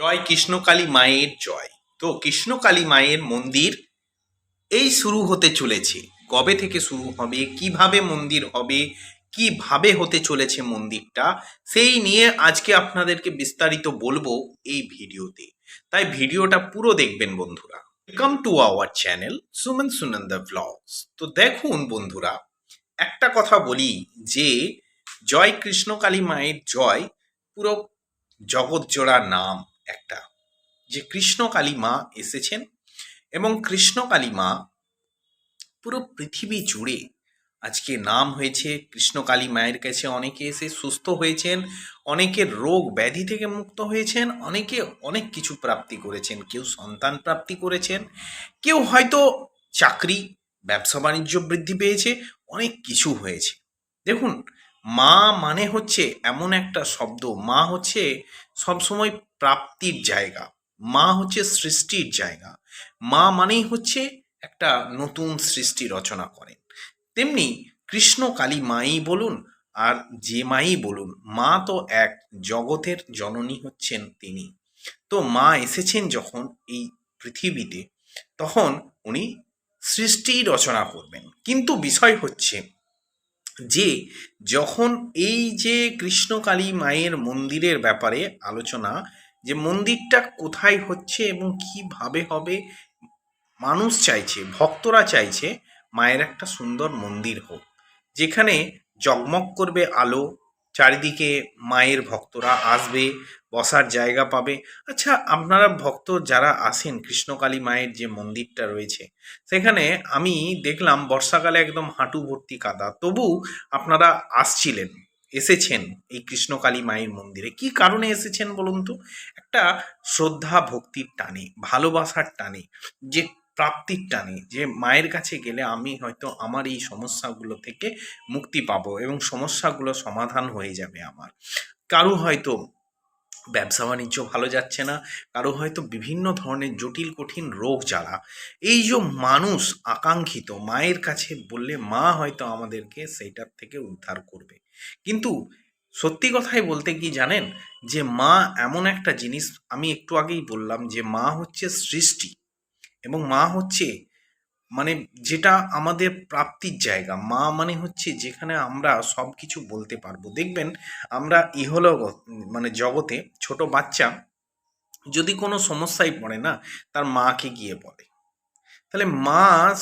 জয় কৃষ্ণকালী মায়ের জয়। তো কৃষ্ণকালী মায়ের মন্দির এই শুরু হতে চলেছে। কবে থেকে শুরু হবে? কীভাবে মন্দির হবে? কীভাবে হতে চলেছে মন্দিরটা? সেই নিয়ে আজকে আপনাদেরকে বিস্তারিত বলব এই ভিডিওতে। তাই ভিডিওটা পুরো দেখবেন বন্ধুরা। Welcome to our channel Suman Sunanda vlogs তো দেখুন বন্ধুরা, একটা কথা বলি যে, জয় কৃষ্ণকালী মায়ের জয় পুরো জগৎজোড়া নাম। একটা, যে কৃষ্ণকালী মা এসেছেন এবং কৃষ্ণকালী মা পুরো পৃথিবী জুড়ে আজকে নাম হয়েছে কৃষ্ণকালী মায়ের কাছে অনেকে এসে সুস্থ হয়েছেন অনেকে রোগ ব্যাধি থেকে মুক্ত হয়েছেন, অনেকে অনেক কিছু প্রাপ্তি করেছেন, কেউ সন্তান প্রাপ্তি করেছেন, কেউ হয়তো চাকরি, ব্যবসা বাণিজ্য বৃদ্ধি পেয়েছে, অনেক কিছু হয়েছে। দেখুন, মা মানে হচ্ছে এমন একটা শব্দ, মা হচ্ছে সবসময় প্রাপ্তির জায়গা। মা হচ্ছে সৃষ্টির জায়গা। মা মানেই হচ্ছে একটা নতুন সৃষ্টি রচনা করেন। তেমনি কৃষ্ণ কালী মাই বলুন আর যে মাই বলুন, মা তো এক, জগতের জননী হচ্ছেন তিনি। তো মা এসেছেন যখন এই পৃথিবীতে, তখন উনি সৃষ্টি রচনা করবেন। কিন্তু বিষয় হচ্ছে যে, যখন এই যে কৃষ্ণকালী মায়ের মন্দিরের ব্যাপারে আলোচনা যে মন্দিরটা কোথায় হচ্ছে এবং কীভাবে হবে। মানুষ চাইছে, ভক্তরা চাইছে মায়ের একটা সুন্দর মন্দির হোক, যেখানে জগমগ করবে আলো, চারিদিকে মায়ের ভক্তরা আসবে, বসার জায়গা পাবে। আচ্ছা আপনারা ভক্ত যারা আসেন কৃষ্ণকালী মায়ের যে মন্দিরটা রয়েছে, সেখানে আমি দেখলাম বর্ষাকালে একদম হাঁটু ভর্তি কাদা। তবু আপনারা আসছিলেন। এসেছেন এই কৃষ্ণকালী মায়ের মন্দিরে। কি কারণে এসেছেন বলুন তো? একটা শ্রদ্ধা ভক্তির টানে, ভালোবাসার টানে, যে প্রাপ্তির টানে, যে মায়ের কাছে গেলে আমি হয়তো আমার এই সমস্যাগুলো থেকে মুক্তি পাবো এবং সমস্যাগুলো সমাধান হয়ে যাবে আমার। কারও হয়তো ব্যবসা বাণিজ্য ভালো যাচ্ছে না, কারও হয়তো বিভিন্ন ধরনের জটিল, কঠিন রোগ জ্বালা। এই যে মানুষ আকাঙ্ক্ষিত মায়ের কাছে বললে মা হয়তো আমাদেরকে সেইটার থেকে উদ্ধার করবে। কিন্তু সত্যি কথাই বলতে কি জানেন? যে মা এমন একটা জিনিস আমি একটু আগেই বললাম যে মা হচ্ছে সৃষ্টি এবং মা হচ্ছে মানে যেটা আমাদের প্রাপ্তির জায়গা। মা মানে হচ্ছে যেখানে আমরা সব কিছু বলতে পারব। দেখবেন আমরা ইহলোক মানে জগতে ছোট বাচ্চা যদি কোনো সমস্যায় পড়ে না, তার মাকে গিয়ে বলে। তাহলে মা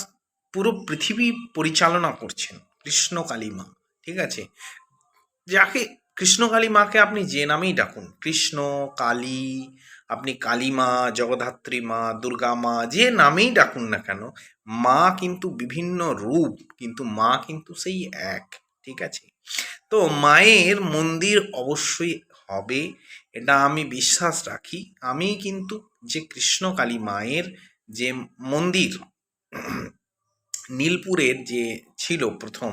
পুরো পৃথিবী পরিচালনা করছেন। কৃষ্ণকালী মা, ঠিক আছে? যাকে কৃষ্ণকালী মাকে আপনি যে নামেই ডাকুন। কৃষ্ণ, কালী, আপনি কালী মা জগদ্ধাত্রী মা, দুর্গা মা, যে নামেই ডাকুন না কেন, মা কিন্তু বিভিন্ন রূপ, কিন্তু মা কিন্তু সেই এক, ঠিক আছে? তো মায়ের মন্দির অবশ্যই হবে, এটা আমি বিশ্বাস রাখি। আমি কিন্তু যে কৃষ্ণকালী মায়ের যে মন্দির, নীলপুরের যে ছিল প্রথম,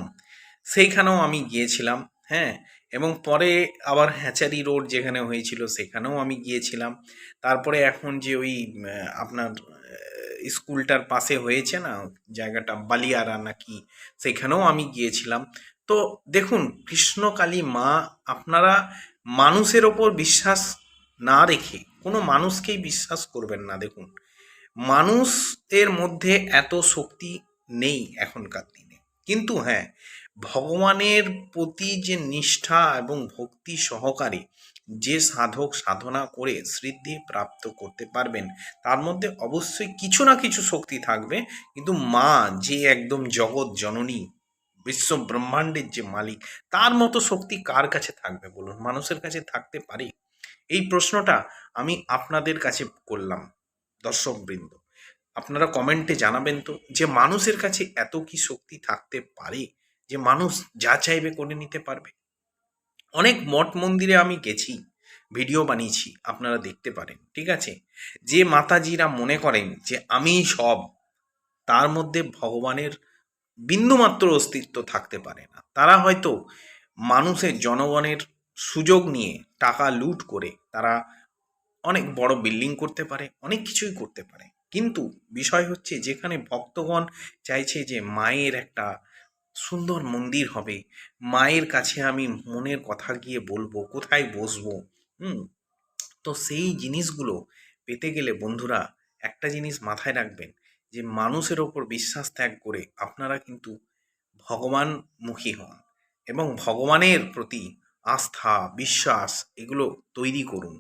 সেইখানেও আমি গিয়েছিলাম। হ্যাঁ এবং পরে আবার হ্যাচারি রোড যেখানে হয়েছিল সেখানেও আমি গিয়েছিলাম। তারপরে এখন যে ওই আপনার স্কুলটার পাশে হয়েছে না, জায়গাটা বালিয়ারা নাকি, সেখানেও আমি গিয়েছিলাম। তো দেখুন কৃষ্ণকালী মা আপনারা মানুষের ওপর বিশ্বাস না রেখে, কোনো মানুষকেই বিশ্বাস করবেন না, দেখুন। মানুষের মধ্যে এত শক্তি নেই এখনকার দিনে। কিন্তু হ্যাঁ ভগবানের প্রতি যে নিষ্ঠা এবং ভক্তি সহকারে যে সাধক সাধনা করে সিদ্ধি প্রাপ্ত করতে পারবেন, তার মধ্যে অবশ্যই কিছু না কিছু শক্তি থাকবে। কিন্তু মা যে একদম জগৎ জননী, বিশ্ব ব্রহ্মাণ্ডের যে মালিক, তার মতো শক্তি কার কাছে থাকবে বলুন? মানুষের কাছে থাকতে পারে? এই প্রশ্নটা আমি আপনাদের কাছে করলাম, দর্শকবৃন্দ। আপনারা কমেন্টে জানাবেন তো যে মানুষের কাছে এত কি শক্তি থাকতে পারে? যে মানুষ যা চাইবে করে নিতে পারবে? অনেক মঠ মন্দিরে আমি গেছি ভিডিও বানিয়েছি, আপনারা দেখতে পারেন, ঠিক আছে? যে মাতাজিরা মনে করেন যে আমি সব, তার মধ্যে ভগবানের বিন্দুমাত্র অস্তিত্ব থাকতে পারে না। তারা হয়তো মানুষের জনগণের সুযোগ নিয়ে টাকা লুট করে তারা অনেক বড় বিল্ডিং করতে পারে, অনেক কিছুই করতে পারে। কিন্তু বিষয় হচ্ছে যেখানে ভক্তগণ চাইছে যে মায়ের একটা সুন্দর মন্দির হবে, মায়ের কাছে আমি মনের কথা গিয়ে বলব, কোথায় বসবো, হুম? তো সেই জিনিসগুলো পেতে গেলে বন্ধুরা একটা জিনিস মাথায় রাখবেন যে মানুষের ওপর বিশ্বাস ত্যাগ করে আপনারা কিন্তু ভগবানমুখী হন এবং ভগবানের প্রতি আস্থা, বিশ্বাস এগুলো তৈরি করুন।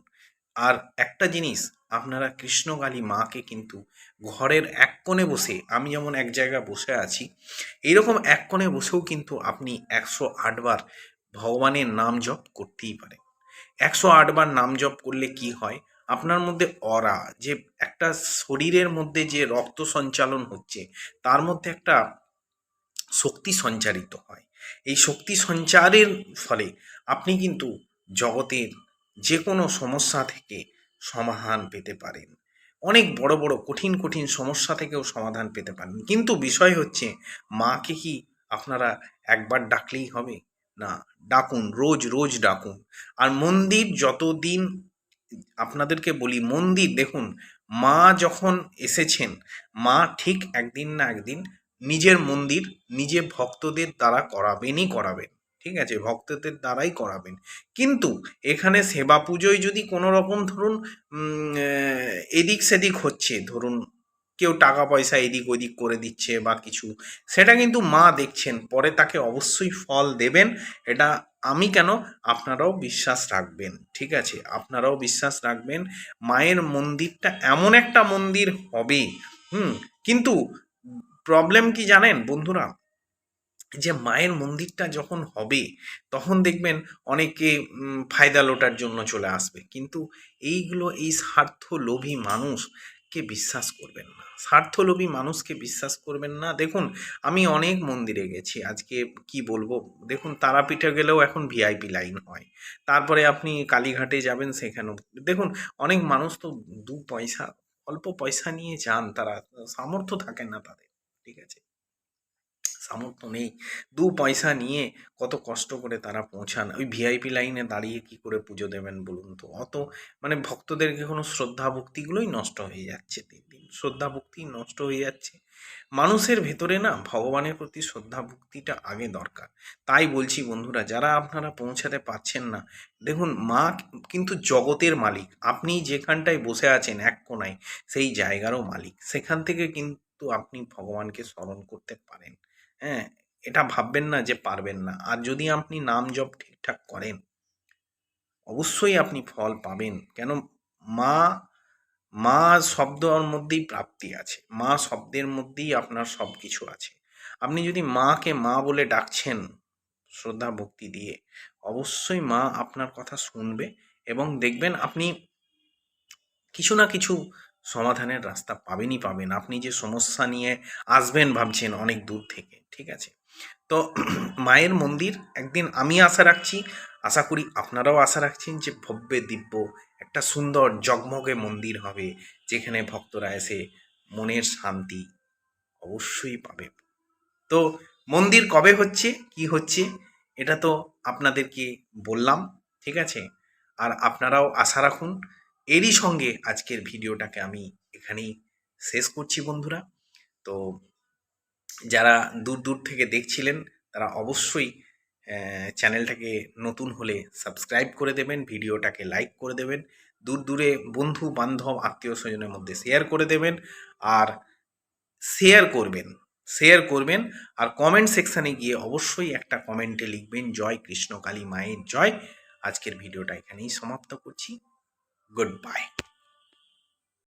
আর একটা জিনিস, আপনারা কৃষ্ণকালী মাকে কিন্তু ঘরের এক কোণে বসে, আমি যেমন এক জায়গায় বসে আছি, এইরকম এক কোণে বসেও কিন্তু আপনি একশো আটবার ভগবানের নাম জপ করতেই পারেন। একশো আটবার নাম জপ করলে কি হয়? আপনার মধ্যে অরা, যে একটা শরীরের মধ্যে যে রক্ত সঞ্চালন হচ্ছে, তার মধ্যে একটা শক্তি সঞ্চারিত হয়। এই শক্তি সঞ্চারের ফলে আপনি কিন্তু জগতের যে কোনো সমস্যা থেকে সমাধান পেতে পারেন। অনেক বড় বড়, কঠিন কঠিন সমস্যা থেকেও সমাধান পেতে পারেন। কিন্তু বিষয় হচ্ছে, মাকে কি আপনারা একবার ডাকলেই হবে? না, ডাকুন, রোজ রোজ ডাকুন। আর মন্দির যতদিন, আপনাদেরকে বলি, মন্দির দেখুন, মা যখন এসেছেন, মা ঠিক একদিন না একদিন নিজের মন্দির নিজে ভক্তদের দ্বারা করাবেনই করাবেন। ঠিক আছে? ভক্তদের দ্বারাই করাবেন। কিন্তু এখানে সেবা পুজোয় যদি কোনো রকম ধরুন এদিক সেদিক হচ্ছে, ধরুন কেউ টাকা পয়সা এদিক ওদিক করে দিচ্ছে বা কিছু, সেটা কিন্তু মা দেখছেন, পরে তাকে অবশ্যই ফল দেবেন, এটা আমি কেন? আপনারাও বিশ্বাস রাখবেন, ঠিক আছে? আপনারাও বিশ্বাস রাখবেন, মায়ের মন্দিরটা এমন একটা মন্দির হবে, হুম? কিন্তু প্রবলেম কি জানেন বন্ধুরা? যে মায়ের মন্দিরটা যখন হবে, তখন দেখবেন অনেকে ফায়দা লোটার জন্য চলে আসবে। কিন্তু এইগুলো, এই স্বার্থ লোভী মানুষকে বিশ্বাস করবেন না। স্বার্থলোভী মানুষকে বিশ্বাস করবেন না। দেখুন, আমি অনেক মন্দিরে গেছি। আজকে কি বলব? দেখুন, তারাপীঠে গেলেও এখন ভিআইপি লাইন হয়। তারপরে আপনি কালীঘাটে যাবেন, সেখানেও দেখুন, অনেক মানুষ তো দু পয়সা, অল্প পয়সা নিয়ে যান। তারা সামর্থ্য থাকে না তাদের, ঠিক আছে? সামর্থ্য নেই। দু পয়সা নিয়ে কত কষ্ট করে তারা পৌঁছান। ওই ভিআইপি লাইনে দাঁড়িয়ে কি করে পুজো দেবেন বলুন তো? অত মানে ভক্তদেরকে কোনো শ্রদ্ধা ভক্তিগুলোই নষ্ট হয়ে যাচ্ছে দিন দিন। শ্রদ্ধা ভক্তি নষ্ট হয়ে যাচ্ছে। মানুষের ভেতরে না ভগবানের প্রতি শ্রদ্ধা ভক্তিটা আগে দরকার। তাই বলছি বন্ধুরা, যারা আপনারা পৌঁছাতে পারছেন না, দেখুন মা কিন্তু জগতের মালিক। আপনি যেখানটায় বসে আছেন এক কোনায় সেই জায়গারও মালিক। সেখান থেকে কিন্তু আপনি ভগবানকে স্মরণ করতে পারেন। হ্যাঁ এটা ভাববেন না যে পারবেন না। আর যদি আপনি নাম জপ ঠিকঠাক করেন, অবশ্যই আপনি ফল পাবেন। কেন? মা মা শব্দর মধ্যেই প্রাপ্তি আছে। মা শব্দের মধ্যেই আপনার সব কিছু আছে। আপনি যদি মাকে মা বলে ডাকছেন, শ্রদ্ধা, ভক্তি দিয়ে, অবশ্যই মা আপনার কথা শুনবে এবং দেখবেন আপনি কিছু না কিছু সমাধানের রাস্তা পাবেনই পাবেন। আপনি যে সমস্যা নিয়ে আসবেন ভাবছেন অনেক দূর থেকে, ঠিক আছে? তো মায়ের মন্দির একদিন আমি আশা রাখছি, আশা করি আপনারাও আশা রাখছেন যে ভব্যে দিব্য একটা সুন্দর জগমগে মন্দির হবে, যেখানে ভক্তরা এসে মনের শান্তি অবশ্যই পাবে। তো মন্দির কবে হচ্ছে, কি হচ্ছে, এটা তো আপনাদেরকে বললাম, ঠিক আছে? আর আপনারাও আশা রাখুন এরই সঙ্গে আজকের ভিডিওটাকে আমি এখানেই শেষ করছি বন্ধুরা। তো যারা দূর দূর থেকে দেখছিলেন, তারা অবশ্যই চ্যানেলটাকে নতুন হলে সাবস্ক্রাইব করে দেবেন, ভিডিওটাকে লাইক করে দেবেন, দূর দূরে বন্ধু, বান্ধব, আত্মীয় স্বজনের মধ্যে শেয়ার করে দেবেন আর শেয়ার করবেন শেয়ার করবেন আর কমেন্ট সেকশানে গিয়ে অবশ্যই একটা কমেন্টে লিখবেন, জয় কৃষ্ণকালী মায়ের জয়। আজকের ভিডিওটা এখানেই সমাপ্ত করছি। goodbye.